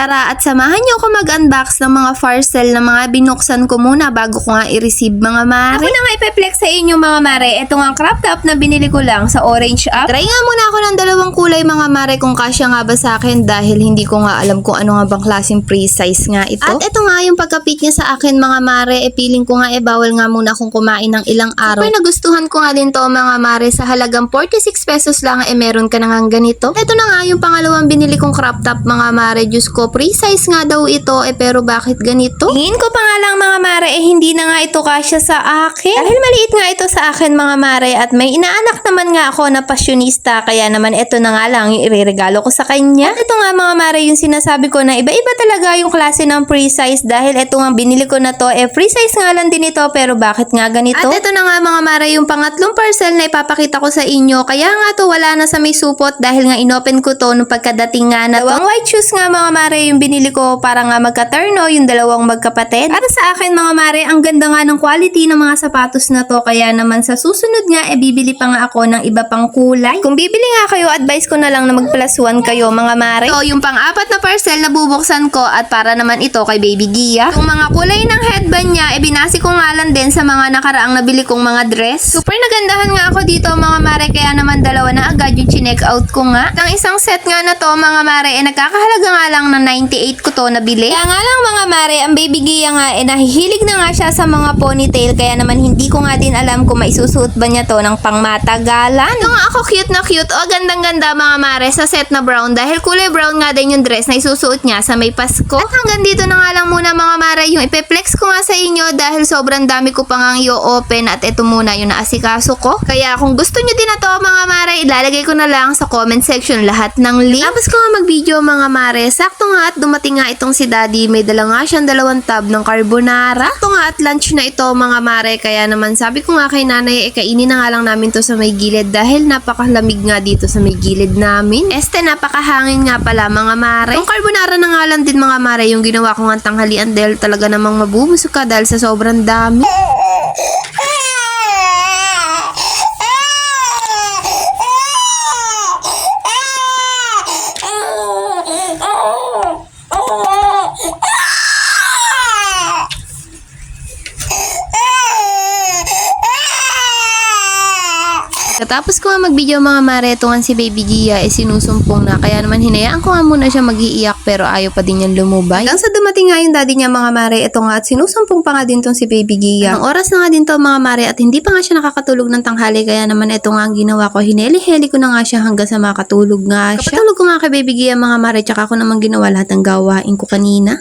Tara at samahan niyo ako mag-unbox ng mga parcel na mga binuksan ko muna bago ko nga i-receive mga mare. Ako na nga ipeplex sa inyo mga mare. Ito nga crop top na binili ko lang sa Orange Up. Try nga muna ako ng dalawang kulay mga mare kung kasya nga ba sa akin dahil hindi ko nga alam kung ano nga bang klaseng pre-size nga ito. At ito nga yung pagkapit niya sa akin mga mare, e feeling ko nga e bawal nga muna akong kumain ng ilang araw. Super nagustuhan ko nga din to mga mare sa halagang 46 pesos lang e meron ka na nga ganito. Ito na nga yung pangalawang binili kong crop top mga mare, Diyos ko, pre-size nga daw ito eh pero bakit ganito? Tingin ko pa nga lang mga mare, nga ito kasya sa akin. Dahil maliit nga ito sa akin mga mare at may inaanak naman nga ako na pasyonista kaya naman ito na nga lang yung ireregalo ko sa kanya. At ito nga mga mare yung sinasabi ko na iba-iba talaga yung klase ng free size dahil ito nga binili ko na to eh free size nga lang din ito pero bakit nga ganito? At ito na nga mga mare yung pangatlong parcel na ipapakita ko sa inyo. Kaya nga to wala na sa may supot dahil nga inopen ko to nung pagkadating nga na to. White shoes nga mga mare yung binili ko para nga magka-turno yung dalawang magkapatid. Para sa akin mga mare, ang ganda nga ng quality ng mga sapatos na to kaya naman sa susunod nga e bibili pa nga ako ng iba pang kulay. Kung bibili nga kayo, advice ko na lang na mag plus one kayo mga mare. So, yung pang-apat na parcel na bubuksan ko at para naman ito kay Baby Gia. Yung mga kulay ng headband niya, e binasi ko nga lang din sa mga nakaraang nabili kong mga dress. Super nagandahan nga ako dito mga mare, kaya naman dalawa na agad yung chinek out ko nga. Ang isang set nga na to mga mare, e nagkakahalaga nga lang ng 98 ko to nabili. Kaya nga lang mga mare, ang baby Gia nga eh nahihilig na nga siya sa mga ponytail kaya naman hindi ko nga din alam kung maisusuot ba niya to ng pangmatagalan. Ito nga ako cute na cute. O, gandang-ganda mga mare sa set na brown dahil kulay brown nga din yung dress na isusuot niya sa may Pasko. At hanggang dito na nga lang muna mga mare yung ipeplex ko nga sa inyo dahil sobrang dami ko pang ang i-open at ito muna yung naasikaso ko. Kaya kung gusto nyo din na to mga mare, ilalagay ko na lang sa comment section lahat ng link. Tapos ko nga mag-video mga mare, sakto nga at dumating nga itong si daddy, may dala nga siyang dalawang tab ng carbonara. Sakto nga at lunch na ito mga mare, kaya naman sabi ko nga kay nanay, eh kainin na nga lang namin to sa may gilid dahil napakalamig nga dito sa may gilid namin. Este, napakahangin nga pala mga mare. Yung carbonara na nga lang din mga mare, yung ginawa ko nga tanghalian dahil talaga namang mabubusog ka dahil sa sobrang dami. Katapos ko nga mag-video mga mare, tungan si Baby Gia eh sinusumpong na. Kaya naman hinayaan ko nga muna siya mag-iiyak pero ayaw pa din niyang lumubay. Hanggang sa dumating nga yung daddy niya mga mare, ito nga at sinusumpong pa nga din tong si Baby Gia. Ang oras na nga din to mga mare at hindi pa nga siya nakakatulog ng tanghali kaya naman ito nga ang ginawa ko. Hineli-heli ko na nga siya hanggang sa makatulog nga siya. Kapatulog ko nga kay Baby Gia mga mare tsaka ako naman ginawa lahat ng gawain ko kanina.